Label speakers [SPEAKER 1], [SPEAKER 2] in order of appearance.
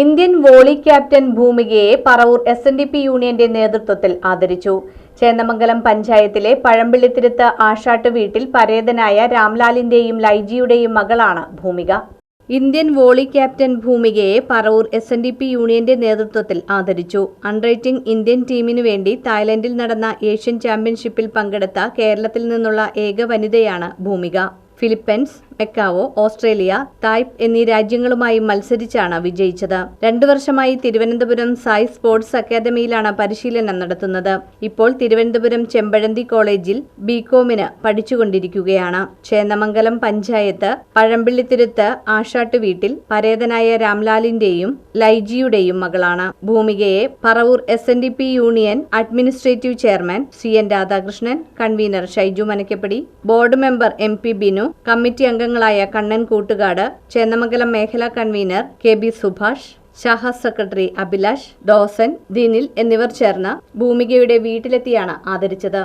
[SPEAKER 1] Indian volley captain ഭൂമികയെ Paravur S N D P യൂണിയന്റെ നേതൃത്വത്തിൽ ആദരിച്ചു. ചേന്നമംഗലം പഞ്ചായത്തിലെ പഴമ്പിള്ളിത്തിരുത്ത് ആഷാട്ട് വീട്ടിൽ പരേതനായ രാംലാലിന്റെയും ലൈജിയുടെയും മകളാണ് Bhoomika. Indian volley captain ഭൂമികയെ Paravur S N D P യൂണിയന്റെ നേതൃത്വത്തിൽ ആദരിച്ചു. അൺറൈറ്റിംഗ് ഇന്ത്യൻ ടീമിനു വേണ്ടി തായ്ലൻഡിൽ നടന്ന ഏഷ്യൻ ചാമ്പ്യൻഷിപ്പിൽ പങ്കെടുത്ത കേരളത്തിൽ നിന്നുള്ള ഏക വനിതയാണ് Bhoomika. Philippines Macao Australia Taipei എന്നീ രാജ്യങ്ങളുമായി മത്സരിച്ചാണ് വിജയിച്ചത്. രണ്ടു വർഷമായി തിരുവനന്തപുരം സായി സ്പോർട്സ് അക്കാദമിയിലാണ് പരിശീലനം നടത്തുന്നത്. ഇപ്പോൾ തിരുവനന്തപുരം ചെമ്പഴന്തി കോളേജിൽ ബികോമിന് പഠിച്ചുകൊണ്ടിരിക്കുകയാണ്. ചേന്നമംഗലം പഞ്ചായത്ത് പഴമ്പിള്ളിത്തിരുത്ത് ആഷാട്ട് വീട്ടിൽ പരേതനായ രാംലാലിന്റെയും ലൈജിയുടെയും മകളാണ്. ഭൂമികയെ Paravur S N D P union administrative chairman C N Radhakrishnan convenor Shaiju Manakkappadi board member M P Binu committee അംഗങ്ങളായ കണ്ണൻ കൂട്ടുകാട് ചേന്നമംഗലം മേഖലാ കൺവീനർ കെ ബി സുഭാഷ് ശാഖ സെക്രട്ടറി അഭിലാഷ് ഡോസൻ ദിനിൽ എന്നിവർ ചേർന്ന് ഭൂമികയുടെ വീട്ടിലെത്തിയാണ് ആദരിച്ചത്.